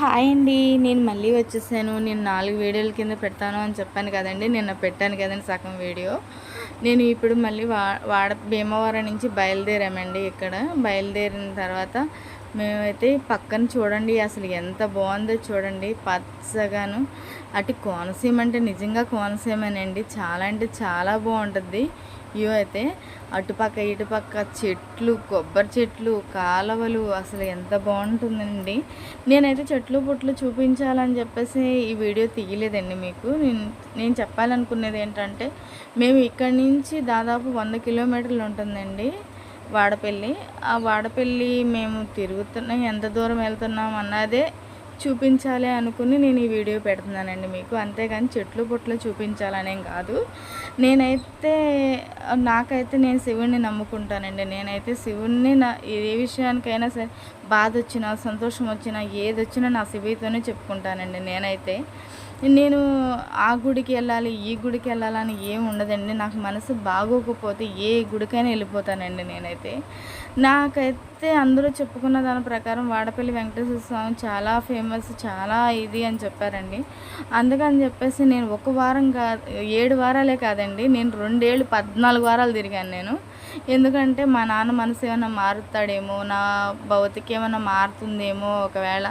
Hi అండి. నేను మళ్ళీ వచ్చేసాను. నేను నాలుగు వీడియోల కింద పెడతాను అని చెప్పాను కదండి. నిన్న పెట్టాను కదండి సగం వీడియో. నేను ఇప్పుడు మళ్ళీ వా వాడ భీమవరం నుంచి బయలుదేరామండి ఇక్కడ. బయలుదేరిన తర్వాత మేమైతే పక్కన చూడండి అసలు ఎంత బాగుందో చూడండి పచ్చగాను. అటు కోనసీమ అంటే నిజంగా కోనసీమేనండి. చాలా అంటే చాలా బాగుంటుంది. వ్యూ అయితే అటుపక్క ఇటుపక్క చెట్లు కొబ్బరి చెట్లు కాలవలు అసలు ఎంత బాగుంటుందండి. నేనైతే చెట్లు పుట్లు చూపించాలని చెప్పేసి ఈ వీడియో తీయలేదండి మీకు. నేను నేను చెప్పాలనుకునేది ఏంటంటే మేము ఇక్కడి నుంచి దాదాపు వంద కిలోమీటర్లు ఉంటుందండి. వాడపల్లి. ఆ వాడపల్లి మేము తిరుగుతున్నాం ఎంత దూరం వెళ్తున్నాం అన్నదే చూపించాలి అనుకుని నేను ఈ వీడియో పెడుతున్నానండి మీకు. అంతేగాని చెట్లు పుట్లు చూపించాలనేం కాదు. నేనైతే నాకైతే నేను శివుణ్ణి నమ్ముకుంటానండి. నేనైతే శివుణ్ణి నా ఏ విషయానికైనా సరే బాధ వచ్చినా సంతోషం వచ్చినా ఏది వచ్చినా నా శివుడితోనే చెప్పుకుంటానండి నేనైతే. నేను ఆ గుడికి వెళ్ళాలి ఈ గుడికి వెళ్ళాలని ఏం ఉండదండి. నాకు మనసు బాగోకపోతే ఏ గుడికైనా వెళ్ళిపోతానండి నేనైతే. నాకైతే అందరూ చెప్పుకున్న దాని ప్రకారం వాడపల్లి వెంకటేశ్వర స్వామి చాలా ఫేమస్ చాలా ఇది అని చెప్పారండి. అందుకని చెప్పేసి నేను ఒక వారం కాదు ఏడు వారాలే కాదండి నేను రెండేళ్ళు పద్నాలుగు వారాలు తిరిగాను నేను. ఎందుకంటే మా నాన్న మనసు ఏమైనా మారుతాడేమో నా భౌతికి ఏమైనా మారుతుందేమో ఒకవేళ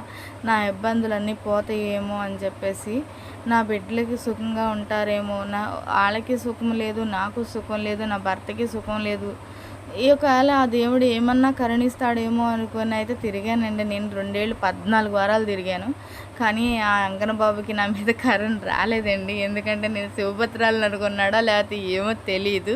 నా ఇబ్బందులన్నీ పోతాయేమో అని చెప్పేసి నా బిడ్డలకి సుఖంగా ఉంటారేమో నా వాళ్ళకి సుఖం లేదు నాకు సుఖం లేదు నా భర్తకి సుఖం లేదు. ఈ ఒకవేళ ఆ దేవుడు ఏమన్నా కరుణిస్తాడేమో అనుకుని అయితే తిరిగానండి. నేను రెండేళ్ళు పద్నాలుగు వారాలు తిరిగాను. కానీ ఆ అంగనబాబుకి నా మీద కరుణ రాలేదండి. ఎందుకంటే నేను శివభద్రాలను అనుకున్నాడా లేకపోతే ఏమో తెలియదు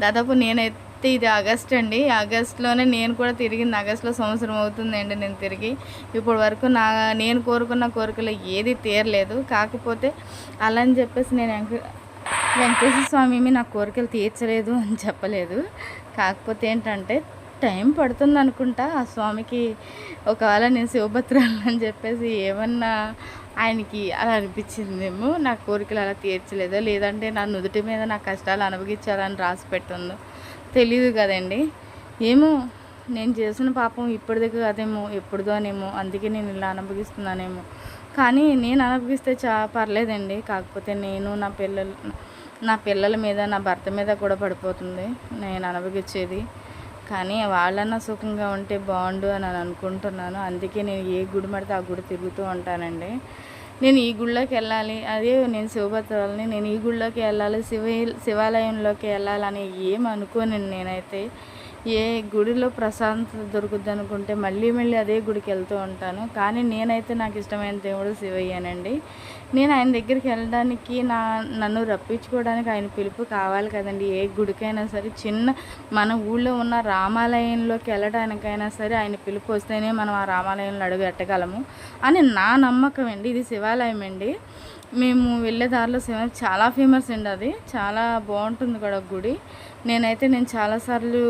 దాదాపు నేనైతే ఇది ఆగస్ట్ అండి. ఆగస్ట్లోనే నేను కూడా తిరిగింది. ఆగస్ట్లో సంవత్సరం అవుతుందండి నేను తిరిగి. ఇప్పటి వరకు నా నేను కోరుకున్న కోరికలు ఏది తీరలేదు. కాకపోతే అలా అని చెప్పేసి నేను వెంకటేశ్వర స్వామి నా కోరికలు తీర్చలేదు అని చెప్పలేదు. కాకపోతే ఏంటంటే టైం పడుతుంది అనుకుంటా. ఆ స్వామికి ఒకవేళ నేను శివభద్రాలు అని చెప్పేసి ఏమన్నా ఆయనకి అలా అనిపించిందేమో నా కోరికలు అలా తీర్చలేదో లేదంటే నా నుదుటి మీద నా కష్టాలు అనుభవించాలని రాసి పెట్టుందో తెలియదు కదండి. ఏమో నేను చేసిన పాపం ఇప్పటిదే కాదేమో ఎప్పుడుదోనేమో అందుకే నేను ఇలా అనుభవిస్తున్నానేమో. కానీ నేను అనుభవిస్తే చా పర్లేదండి. కాకపోతే నేను నా పిల్లలు నా పిల్లల మీద నా భర్త మీద కూడా పడిపోతుంది. నేను అనుభవించేది కానీ వాళ్ళన్నా సుఖంగా ఉంటే బాగుండు అని అనుకుంటున్నాను. అందుకే నేను ఏ గుడి మడితే ఆ గుడి తిరుగుతూ ఉంటానండి. నేను ఈ గుళ్ళోకి వెళ్ళాలి అదే నేను శివభద్రాలని నేను ఈ గుళ్ళోకి వెళ్ళాలి శివ శివాలయంలోకి వెళ్ళాలని ఏం అనుకోనండి నేనైతే. ఏ గుడిలో ప్రశాంతత దొరుకుద్ది అనుకుంటే మళ్ళీ మళ్ళీ అదే గుడికి వెళ్తూ ఉంటాను. కానీ నేనైతే నాకు ఇష్టమైన దేవుడు శివయ్యనండి. నేను ఆయన దగ్గరికి వెళ్ళడానికి నా నన్ను రప్పించుకోవడానికి ఆయన పిలుపు కావాలి కదండి. ఏ గుడికైనా సరే చిన్న మన ఊళ్ళో ఉన్న రామాలయంలోకి వెళ్ళడానికైనా సరే ఆయన పిలుపు వస్తేనే మనం ఆ రామాలయంలో అడుగు పెట్టగలము అని నా నమ్మకం అండి. ఇది శివాలయం అండి. మేము వెళ్ళే దారిలో శివ చాలా ఫేమస్ అండి అది. చాలా బాగుంటుంది కూడా గుడి. నేనైతే నేను చాలాసార్లు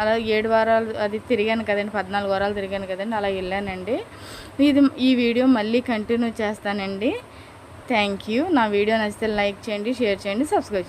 అలా ఏడు వారాలు అది తిరిగాను కదండి పద్నాలుగు వారాలు తిరిగాను కదండి అలా వెళ్ళానండి. ఇది ఈ వీడియో మళ్ళీ కంటిన్యూ చేస్తానండి. Thank you. నా వీడియో నచ్చితే లైక్ చేయండి షేర్ చేయండి సబ్స్క్రైబ్ చేసుకోండి.